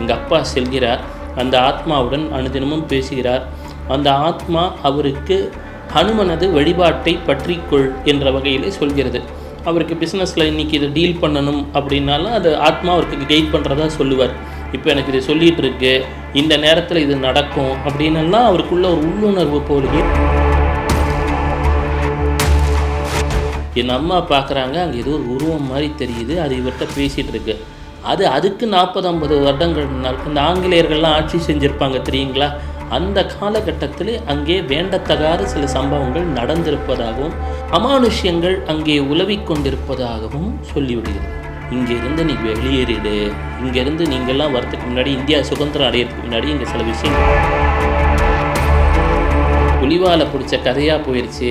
எங்கள் அப்பா செல்கிறார். அந்த ஆத்மாவுடன் அனுதினமும் பேசுகிறார். அந்த ஆத்மா அவருக்கு ஹனுமனது வழிபாட்டை பற்றிக்கொள் என்ற வகையிலே சொல்கிறது. அவருக்கு பிஸ்னஸில் இன்றைக்கி இதை டீல் பண்ணணும் அப்படின்னாலும் அது ஆத்மா அவருக்கு கைட் பண்ணுறதா சொல்லுவார். இப்போ எனக்கு இதை சொல்லிகிட்டு இருக்கு. இந்த நேரத்தில் இது நடக்கும் அப்படின்னெல்லாம் அவருக்குள்ள ஒரு உள்ளுணர்வு போலயே என் அம்மா பார்க்குறாங்க அங்கே ஏதோ ஒரு உருவம் மாதிரி தெரியுது. அது இவர்கிட்ட பேசிகிட்டு இருக்கு. அது அதுக்கு நாற்பது ஐம்பது வருடங்கள் இந்த ஆங்கிலேயர்கள்லாம் ஆட்சி செஞ்சுருப்பாங்க தெரியுங்களா? அந்த காலகட்டத்தில் அங்கே வேண்டத்தகாத சில சம்பவங்கள் நடந்திருப்பதாகவும் அமானுஷ்யங்கள் அங்கே உலவிக் கொண்டிருப்பதாகவும் சொல்லிவிடுகிறது. இங்கேருந்து நீ வெளியேறிடு. இங்கேருந்து நீங்கள்லாம் வரதுக்கு முன்னாடி இந்தியா சுதந்திரம் அடையிறதுக்கு முன்னாடி இங்கே சில விஷயங்கள். புலிவாலை பிடிச்ச கதையாக போயிடுச்சு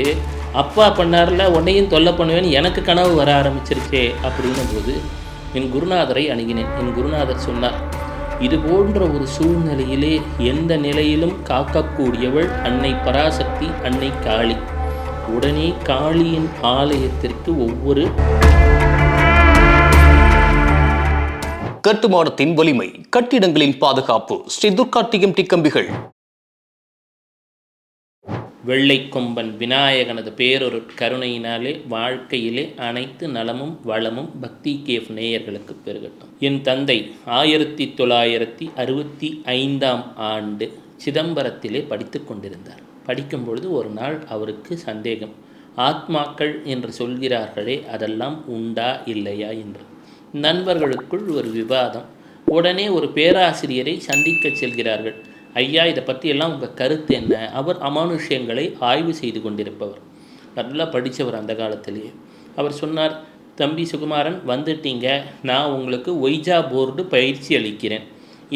அப்பா பண்ணார்ல உன்னையும் தொல்லை பண்ணுவேன்னு எனக்கு கனவு வர ஆரம்பிச்சிருச்சே அப்படின்னும் போது என் குருநாதரை அணுகினேன். என் குருநாதர் சொன்னார் இது போன்ற ஒரு சூழ்நிலையிலே எந்த நிலையிலும் காக்கக்கூடியவள் அன்னை பராசக்தி அன்னை காளி. உடனே காளியின் ஆலயத்திற்கு ஒவ்வொரு கட்டுமானத்தின் வலிமை கட்டிடங்களின் பாதுகாப்பு ஸ்ரீ துர்கார்த்திகம் டிக்கம்பிகள். வெள்ளை கொம்பன் விநாயகனது பேரொரு கருணையினாலே வாழ்க்கையிலே அனைத்து நலமும் வளமும் பக்தி கேஃப் நேயர்களுக்கு பெருகட்டும். என் தந்தை ஆயிரத்தி தொள்ளாயிரத்தி அறுபத்தி ஐந்தாம் ஆண்டு சிதம்பரத்திலே படித்து கொண்டிருந்தார். படிக்கும் பொழுது ஒரு நாள் அவருக்கு சந்தேகம். ஆத்மாக்கள் என்று சொல்கிறார்களே அதெல்லாம் உண்டா இல்லையா என்று. நண்பர்களுக்குள் ஒரு விவாதம். உடனே ஒரு பேராசிரியரை சந்திக்கச் செல்கிறார்கள். ஐயா இதை பற்றியெல்லாம் உங்கள் கருத்து என்ன? அவர் அமானுஷ்யங்களை ஆய்வு செய்து கொண்டிருப்பவர். நல்லா படித்தவர் அந்த காலத்திலேயே. அவர் சொன்னார் தம்பி சுகுமாரன் வந்துட்டீங்க. நான் உங்களுக்கு ஒய்ஜா போர்டு பயிற்சி அளிக்கிறேன்.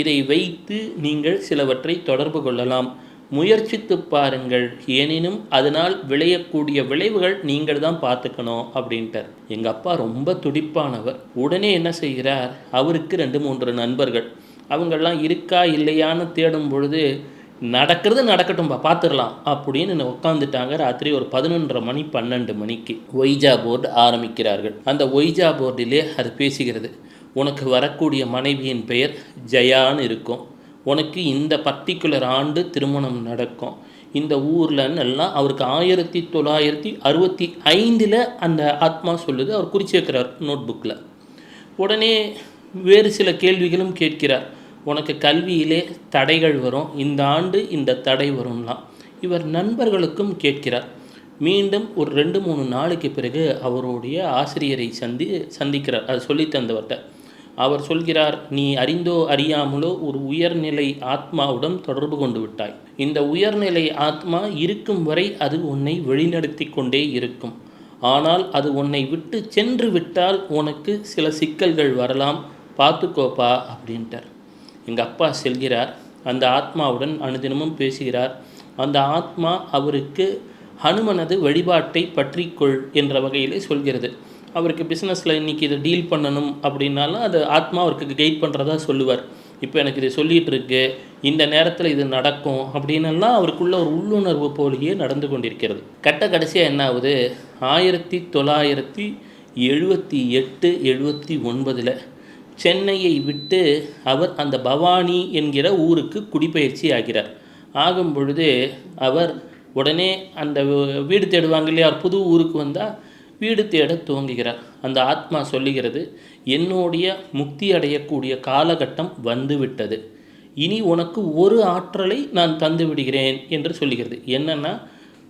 இதை வைத்து நீங்கள் சிலவற்றை தொடர்பு கொள்ளலாம். முயற்சித்து பாருங்கள். எனினும் அதனால் விளையக்கூடிய விளைவுகள் நீங்கள் தான் பார்த்துக்கணும் அப்படின்ட்டார். எங்கள் அப்பா ரொம்ப துடிப்பானவர். உடனே என்ன செய்கிறார்? அவருக்கு ரெண்டு மூன்று நண்பர்கள். அவங்கெல்லாம் இருக்கா இல்லையான்னு தேடும் பொழுது நடக்கிறது நடக்கட்டும்பா பார்த்துடலாம் அப்படின்னு உட்காந்துட்டாங்க ராத்திரி ஒரு பதினொன்றரை மணி பன்னெண்டு மணிக்கு. ஒய்ஜா போர்டு ஆரம்பிக்கிறார்கள். அந்த ஒய்ஜா போர்டிலே அது பேசுகிறது. உனக்கு வரக்கூடிய மனைவியின் பெயர் ஜெயான்னு இருக்கும். உனக்கு இந்த பர்டிகுலர் ஆண்டு திருமணம் நடக்கும். இந்த ஊர்லன்னு எல்லாம் அவருக்கு ஆயிரத்தி தொள்ளாயிரத்தி அறுபத்தி ஐந்தில் அந்த ஆத்மா சொல்லுது. அவர் குறித்து வைக்கிறார் நோட் புக்கில் உடனே வேறு சில கேள்விகளும் கேட்கிறார். உனக்கு கல்வியிலே தடைகள் வரும். இந்த ஆண்டு இந்த தடை வரும்லாம். இவர் நண்பர்களுக்கும் கேட்கிறார். மீண்டும் ஒரு ரெண்டு மூணு நாளைக்கு பிறகு அவருடைய ஆசிரியரை சந்தி சந்திக்கிறார். அது சொல்லித்தந்தவர்கிட்ட அவர் சொல்கிறார் நீ அறிந்தோ அறியாமலோ ஒரு உயர்நிலை ஆத்மாவுடன் தொடர்பு கொண்டு விட்டாய். இந்த உயர்நிலை ஆத்மா இருக்கும் வரை அது உன்னை வழிநடத்தி கொண்டே இருக்கும். ஆனால் அது உன்னை விட்டு சென்று விட்டால் உனக்கு சில சிக்கல்கள் வரலாம். பார்த்துக்கோப்பா அப்படின்ட்டார். எங்கள் அப்பா செல்கிறார். அந்த ஆத்மாவுடன் அனுதினமும் பேசுகிறார். அந்த ஆத்மா அவருக்கு ஹனுமனது வழிபாட்டை பற்றிக்கொள் என்ற வகையிலே சொல்கிறது. அவருக்கு பிஸ்னஸில் இன்றைக்கி இதை டீல் பண்ணணும் அப்படின்னாலும் அது ஆத்மா அவருக்கு கைட் பண்ணுறதா சொல்லுவார். இப்போ எனக்கு இது சொல்லிகிட்டு இருக்கு இந்த நேரத்தில் இது நடக்கும் அப்படின்னெல்லாம் அவருக்குள்ள ஒரு உள்ளுணர்வு போலியே நடந்து கொண்டிருக்கிறது. கட்ட கடைசியாக என்ன ஆகுது? ஆயிரத்தி தொள்ளாயிரத்தி எழுபத்தி எட்டு எழுபத்தி ஒன்பதில் சென்னையை விட்டு அவர் அந்த பவானி என்கிற ஊருக்கு குடிபெயர்ச்சி ஆகிறார். ஆகும் பொழுது அவர் உடனே அந்த வீடு தேடுவாங்க இல்லையா புது ஊருக்கு வந்தால் வீடு தேட துவங்குகிறார். அந்த ஆத்மா சொல்லுகிறது என்னுடைய முக்தி அடையக்கூடிய காலகட்டம் வந்துவிட்டது. இனி உனக்கு ஒரு ஆற்றலை நான் தந்து விடுகிறேன் என்று சொல்லுகிறது. என்னன்னா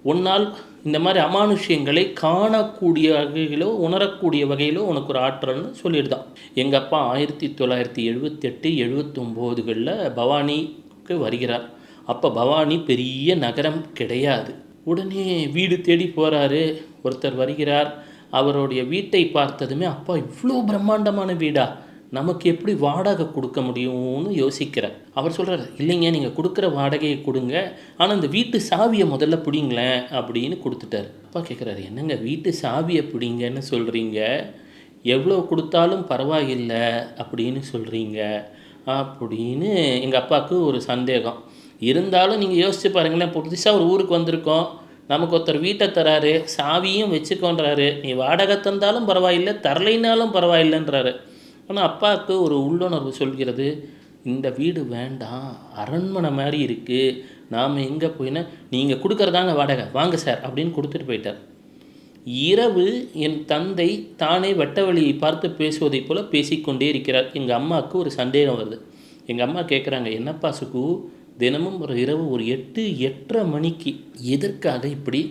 உன்னால் இந்த மாதிரி அமானுஷ்யங்களை காணக்கூடிய வகையிலோ உணரக்கூடிய வகையிலோ உனக்கு ஒரு ஆற்றல்னு சொல்லிடுதான். எங்கள் அப்பா ஆயிரத்தி தொள்ளாயிரத்தி எழுபத்தெட்டு எழுபத்தொம்போதுகளில் பவானிக்கு வருகிறார். அப்போ பவானி பெரிய நகரம் கிடையாது. உடனே வீடு தேடி போகிறாரு ஒருத்தர் வருகிறார். அவருடைய வீட்டை பார்த்ததுமே அப்பா இவ்வளோ பிரம்மாண்டமான வீடா? நமக்கு எப்படி வாடகை கொடுக்க முடியும்னு யோசிக்கிறார் அவர் சொல்கிறார் இல்லைங்க நீங்கள் கொடுக்குற வாடகையை கொடுங்க. ஆனால் இந்த வீட்டு சாவியை முதல்ல பிடிங்களேன் அப்படின்னு கொடுத்துட்டார். அப்பா கேட்குறாரு என்னங்க வீட்டு சாவியை பிடிங்கன்னு சொல்கிறீங்க எவ்வளோ கொடுத்தாலும் பரவாயில்லை அப்படின்னு சொல்கிறீங்க அப்படின்னு எங்கள் அப்பாவுக்கு ஒரு சந்தேகம். இருந்தாலும் நீங்கள் யோசிச்சு பாருங்களேன் புதுசாக ஒரு ஊருக்கு வந்திருக்கோம். நமக்கு ஒருத்தர் வீட்டை தராரு சாவியும் வச்சுக்கோன்றாரு. நீ வாடகை தந்தாலும் பரவாயில்லை தரலைனாலும் பரவாயில்லைன்றாரு. ஆனால் அப்பாவுக்கு ஒரு உள்ளுணர்வு சொல்கிறது இந்த வீடு வேண்டாம் அரண்மனை மாதிரி இருக்குது நாம் எங்கே போயினா நீங்கள் கொடுக்குறதாங்க வாடகை வாங்க சார் அப்படின்னு கொடுத்துட்டு போயிட்டார். இரவு என் தந்தை தானே வெட்ட வழியை பார்த்து பேசுவதைப் போல் பேசிக்கொண்டே இருக்கிறார். எங்கள் அம்மாவுக்கு ஒரு சந்தேகம் வருது. எங்கள் அம்மா கேட்குறாங்க என்னப்பா சுகு தினமும் ஒரு இரவு ஒரு எட்டு எட்டரை மணிக்கு எதற்காக இப்படி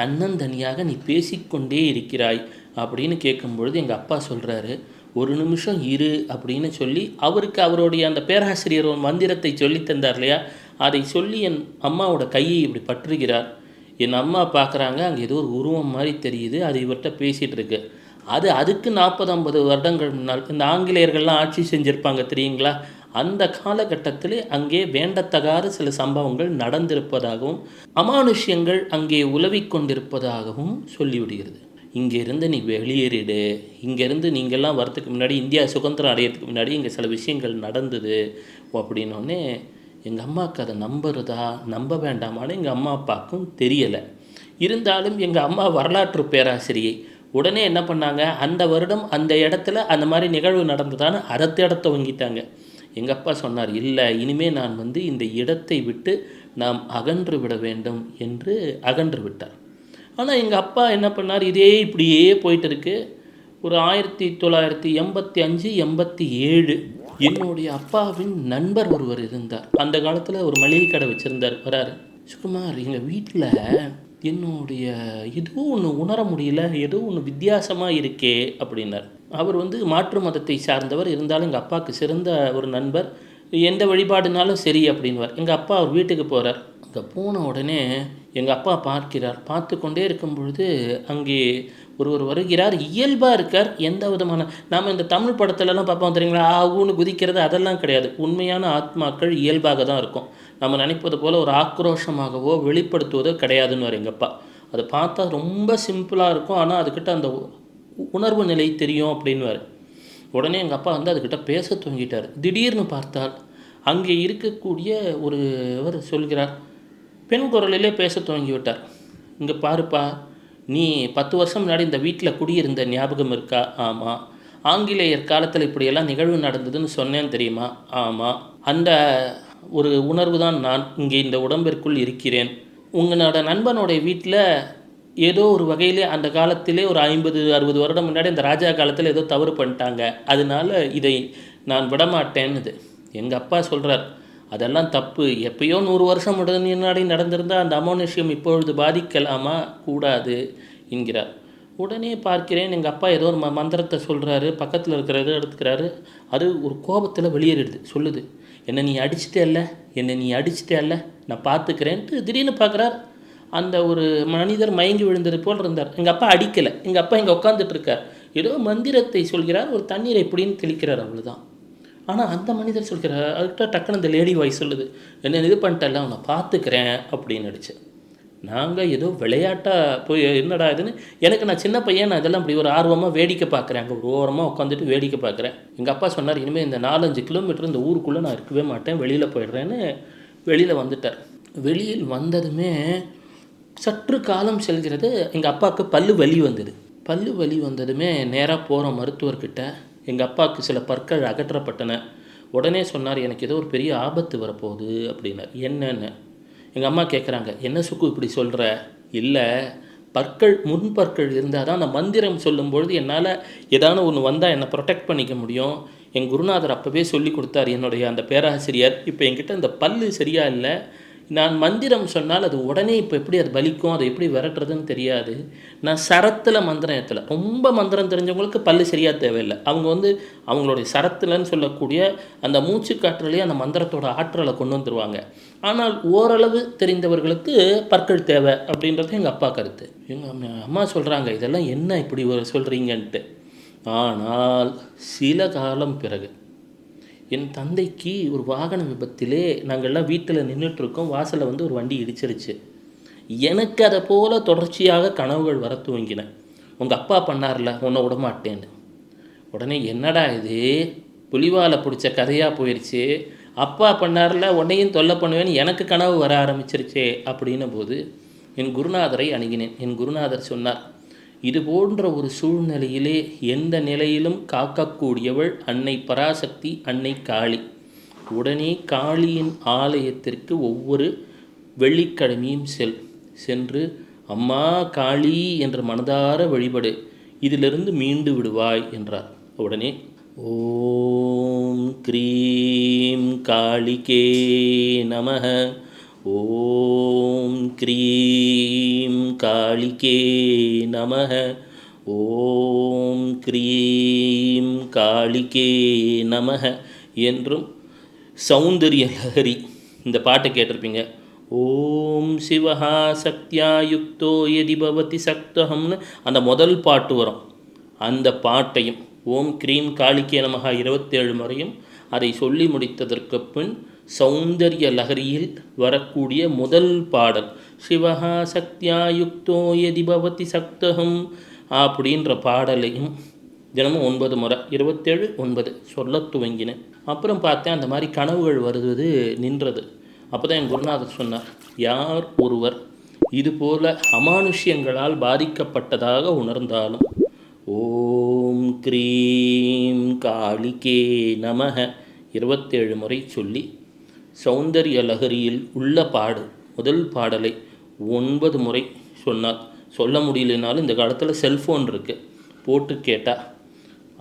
தன்னந்தனியாக நீ பேசிக்கொண்டே இருக்கிறாய்? அப்படின்னு கேட்கும்பொழுது எங்கள் அப்பா சொல்கிறாரு ஒரு நிமிஷம் இரு அப்படின்னு சொல்லி அவருக்கு அவருடைய அந்த பேராசிரியர் ஒரு மந்திரத்தை சொல்லி தந்தார் இல்லையா? அதை சொல்லி என் அம்மாவோட கையை இப்படி பற்றுகிறார். என் அம்மா பார்க்குறாங்க அங்கே ஏதோ ஒரு உருவம் மாதிரி தெரியுது அது இவர்கிட்ட பேசிகிட்டு இருக்கு. அது அதுக்கு நாற்பது ஐம்பது வருடங்கள் முன்னால் இந்த ஆங்கிலேயர்கள்லாம் ஆட்சி செஞ்சுருப்பாங்க தெரியுங்களா? அந்த காலகட்டத்தில் அங்கே வேண்டத்தகாத சில சம்பவங்கள் நடந்திருப்பதாகவும் அமானுஷ்யங்கள் அங்கே உலவிக் கொண்டிருப்பதாகவும் சொல்லிவிடுகிறது. இங்கேருந்து நீ வெளியேறிடு. இங்கேருந்து நீங்கள்லாம் வரத்துக்கு முன்னாடி இந்தியா சுதந்திரம் அடையிறதுக்கு முன்னாடி இங்கே சில விஷயங்கள் நடந்தது அப்படின்னோடனே எங்கள் அம்மாவுக்கு அதை நம்புறதா? நம்ப வேண்டாமான்னு எங்கள் அம்மா அப்பாவுக்கும் தெரியலை. இருந்தாலும் எங்கள் அம்மா வரலாற்று பேராசிரியை. உடனே என்ன பண்ணாங்க? அந்த வருடம் அந்த இடத்துல அந்த மாதிரி நிகழ்வு நடந்ததான்னு அறத்து இடத்த வங்கிட்டாங்க. எங்கள் அப்பா சொன்னார் இல்லை இனிமே நான் வந்து இந்த இடத்தை விட்டு நாம் அகன்று விட வேண்டும் என்று அகன்று விட்டார். ஆனால் எங்கள் அப்பா என்ன பண்ணார்? இதே இப்படியே போயிட்டு இருக்கு ஒரு ஆயிரத்தி தொள்ளாயிரத்தி எண்பத்தி அஞ்சு எண்பத்தி ஏழு என்னுடைய அப்பாவின் நண்பர் ஒருவர் இருந்தார். அந்த காலத்தில் ஒரு மளிகை கடை வச்சுருந்தார். வராரு. சுகுமார் எங்கள் வீட்டில் என்னுடைய ஏதோ ஒன்று உணர முடியல ஏதோ ஒன்று வித்தியாசமாக இருக்கே அப்படின்னார். அவர் வந்து மாற்று மதத்தை சார்ந்தவர். இருந்தாலும் எங்கள் அப்பாவுக்கு சிறந்த ஒரு நண்பர். எந்த வழிபாடுனாலும் சரி அப்படின்வார் எங்கள் அப்பா அவர் வீட்டுக்கு போகிறார் அங்கே போன உடனே எங்கள் அப்பா பார்க்கிறார். பார்த்து கொண்டே இருக்கும் பொழுது அங்கே ஒருவர் வருகிறார். இயல்பாக இருக்கார். எந்த விதமான நாம் இந்த தமிழ் படத்துலலாம் பார்ப்போம் தெரியுங்களா? ஆகுன்னு குதிக்கிறது அதெல்லாம் கிடையாது. உண்மையான ஆத்மாக்கள் இயல்பாக தான் இருக்கும். நம்ம நினைப்பது போல் ஒரு ஆக்ரோஷமாகவோ வெளிப்படுத்துவதோ கிடையாதுன்னு எங்கள் அப்பா. அதை பார்த்தா ரொம்ப சிம்பிளாக இருக்கும். ஆனால் அதுக்கிட்ட அந்த உணர்வு நிலை தெரியும் அப்படின்னுவார். உடனே எங்கள் அப்பா வந்து அதுக்கிட்ட பேச துவங்கிட்டார். திடீர்னு பார்த்தால் அங்கே இருக்கக்கூடிய ஒரு இவர் சொல்கிறார் பெண் குரலிலே பேச துவங்கி விட்டார் இங்கே பாருப்பா நீ பத்து வருஷம் முன்னாடி இந்த வீட்டில் குடியிருந்த ஞாபகம் இருக்கா? ஆமாம் ஆங்கிலேயர் காலத்தில் இப்படியெல்லாம் நிகழ்வு நடந்ததுன்னு சொன்னேன் தெரியுமா? ஆமாம் அந்த ஒரு உணர்வு தான் நான் இங்கே இந்த உடம்பிற்குள் இருக்கிறேன். உங்களோட நண்பனுடைய வீட்டில் ஏதோ ஒரு வகையிலே அந்த காலத்திலே ஒரு ஐம்பது அறுபது வருடம் முன்னாடி அந்த ராஜா காலத்தில் ஏதோ தவறு பண்ணிட்டாங்க. அதனால இதை நான் விடமாட்டேன்னுது எங்கள் அப்பா சொல்கிறார் அதெல்லாம் தப்பு. எப்பயோ நூறு வருஷம் முன்னாடி நடந்திருந்தால் அந்த அமோனிஷியம் இப்பொழுது பாதிக்கலாமா? கூடாது என்கிறார். உடனே பார்க்கிறேன் எங்கள் அப்பா ஏதோ ஒரு ம மந்திரத்தை சொல்கிறாரு பக்கத்தில் இருக்கிறத எடுத்துக்கிறாரு. அது ஒரு கோபத்தில் வெளியேறிடுது. சொல்லுது என்னை நீ அடிச்சிட்டே இல்லை என்னை நீ அடிச்சிட்டே இல்லை நான் பார்த்துக்கிறேன்ட்டு திடீர்னு பார்க்குறார் அந்த ஒரு மனிதர் மயங்கி விழுந்தது போல் இருந்தார். எங்கள் அப்பா அடிக்கலை. எங்கள் அப்பா இங்கே உட்காந்துட்டு இருக்கார். ஏதோ மந்திரத்தை சொல்கிறார் ஒரு தண்ணீரை எப்படின்னு தெளிக்கிறார் அவ்வளோதான் ஆனால் அந்த மனிதர் சொல்கிறார் அதுக்கிட்ட டக்குன்னு இந்த லேடி வாய்ஸ் சொல்லுது என்ன இது பண்ணிட்டல அவனை பார்த்துக்கிறேன் அப்படின்னு நடிச்சு. நாங்கள் ஏதோ விளையாட்டாக போய் என்னடா இதுன்னு? எனக்கு நான் சின்ன பையன் நான் இதெல்லாம் இப்படி ஒரு ஆர்வமாக வேடிக்கை பார்க்குறேன். அங்கே ஒரு ஓரமாக உட்காந்துட்டு வேடிக்கை பார்க்குறேன். எங்கள் அப்பா சொன்னார் இனிமேல் இந்த நாலஞ்சு கிலோமீட்டர் இந்த ஊருக்குள்ளே நான் இருக்கவே மாட்டேன். வெளியில் போயிடுறேன்னு வெளியில் வந்துட்டார். வெளியில் வந்ததுமே சற்று காலம் செல்கிறது. எங்கள் அப்பாவுக்கு பல்லு வலி வந்தது. பல்லு வலி வந்ததுமே நேராக போகிற மருத்துவர்கிட்ட எங்கள் அப்பாவுக்கு சில பற்கள் அகற்றப்பட்டன. உடனே சொன்னார் எனக்கு ஏதோ ஒரு பெரிய ஆபத்து வரப்போகுது அப்படின்னார். என்னென்ன? எங்கள் அம்மா கேட்குறாங்க என்ன சுக்கு இப்படி சொல்கிற இல்லை பற்கள் முன்பற்கள் இருந்தால் தான் அந்த மந்திரம் சொல்லும்பொழுது என்னால் ஏதான ஒன்று வந்தால் என்னை ப்ரொடெக்ட் பண்ணிக்க முடியும். என் குருநாதர் அப்போவே சொல்லி கொடுத்தார் என்னுடைய அந்த பேராசிரியர். இப்போ என்கிட்ட இந்த பல்லு சரியாக இல்லை. நான் மந்திரம் சொன்னால் அது உடனே இப்போ எப்படி அது பலிக்கும் அதை எப்படி விரட்டுறதுன்னு தெரியாது. நான் சரத்தில் மந்திரம் ஏற்றலை ரொம்ப மந்திரம் தெரிஞ்சவங்களுக்கு பல்லு சரியாக தேவையில்லை. அவங்க வந்து அவங்களுடைய சரத்துலன்னு சொல்லக்கூடிய அந்த மூச்சு காற்றுலேயே அந்த மந்திரத்தோட ஆற்றலை கொண்டு வந்துருவாங்க. ஆனால் ஓரளவு தெரிந்தவர்களுக்கு பற்கள் தேவை அப்படின்றது எங்கள் அப்பா கருத்து. எங்கள் அம்மா சொல்கிறாங்க இதெல்லாம் என்ன இப்படி சொல்கிறீங்கன்ட்டு ஆனால் சில காலம் பிறகு என் தந்தைக்கு ஒரு வாகன விபத்திலே நாங்கள்லாம் வீட்டில் நின்றுட்டுருக்கோம் வாசலில் வந்து ஒரு வண்டி இடிச்சிருச்சு. எனக்கு அதை போல் தொடர்ச்சியாக கனவுகள் வர துவங்கின. உங்கள் அப்பா பண்ணார்ல உன்னை விட மாட்டேன்னு உடனே என்னடா இது? புலிவாலை பிடிச்ச கதையாக போயிடுச்சு அப்பா பண்ணார்ல உன்னையும் தொல்லை பண்ணுவேன்னு எனக்கு கனவு வர ஆரம்பிச்சிருச்சே அப்படின்ன போது என் குருநாதரை அணுகினேன். என் குருநாதர் சொன்னார் இது போன்ற ஒரு சூழ்நிலையிலே எந்த நிலையிலும் காக்கக்கூடியவள் அன்னை பராசக்தி அன்னை காளி. உடனே காளியின் ஆலயத்திற்கு ஒவ்வொரு வெள்ளிக்கிழமையும் செல். சென்று அம்மா காளி என்ற மனதார வழிபடு இதிலிருந்து மீண்டு விடுவாய் என்றார். உடனே ஓம் க்ரீம் காளிகே நமக ஓம் க்ரீம் காளிகே நமக. ஓம் க்ரீம் காளிகே நமக என்றும் சௌந்தரிய லஹரி இந்த பாட்டை கேட்டிருப்பீங்க. ஓம் சிவஹா சக்தியா யுக்தோ எதி பவதி சக்தகம்னு அந்த முதல் பாட்டு வரும். அந்த பாட்டையும் ஓம் க்ரீம் காளிக்கே நமகா இருபத்தேழு முறையும் அதை சொல்லி முடித்ததற்கு பின் சௌந்தரிய லகரியில் வரக்கூடிய முதல் பாடல் சிவஹா சக்தியா யுக்தோ எதி பவதி சக்தகம் அப்படின்ற பாடலையும் தினமும் ஒன்பது முறை இருபத்தேழு ஒன்பது சொல்ல துவங்கினேன். அப்புறம் பார்த்தேன் அந்த மாதிரி கனவுகள் வருவது நின்றது. அப்போ தான் என் குருநாதர் சொன்னார் யார் ஒருவர் இதுபோல அமானுஷ்யங்களால் பாதிக்கப்பட்டதாக உணர்ந்தாலும் ஓம் க்ரீம் காளிகே நமக இருபத்தேழு முறை சொல்லி சௌந்தரிய லகரியில் உள்ள பாடு முதல் பாடலை ஒன்பது முறை சொன்னார் சொல்ல முடியலனாலும் இந்த காலத்தில் செல்ஃபோன் இருக்குது போட்டு கேட்டால்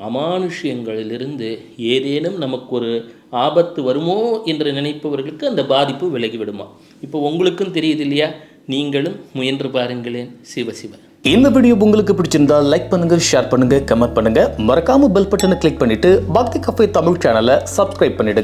அமானுஷ்யங்களிலிருந்து ஏதேனும் நமக்கு ஒரு ஆபத்து வருமோ? என்று நினைப்பவர்களுக்கு அந்த பாதிப்பு விலகிவிடுமா? இப்போ உங்களுக்கும் தெரியுது இல்லையா? நீங்களும் முயன்று பாருங்களேன் சிவசிவ இந்த வீடியோ உங்களுக்கு பிடிச்சிருந்தா லைக் பண்ணுங்க ஷேர் பண்ணுங்க கமெண்ட் பண்ணுங்க. மறக்காம பெல் பட்டனை கிளிக் பண்ணிட்டு பக்தி கஃபே தமிழ் சேனலை சப்ஸ்கிரைப் பண்ணிடுங்க.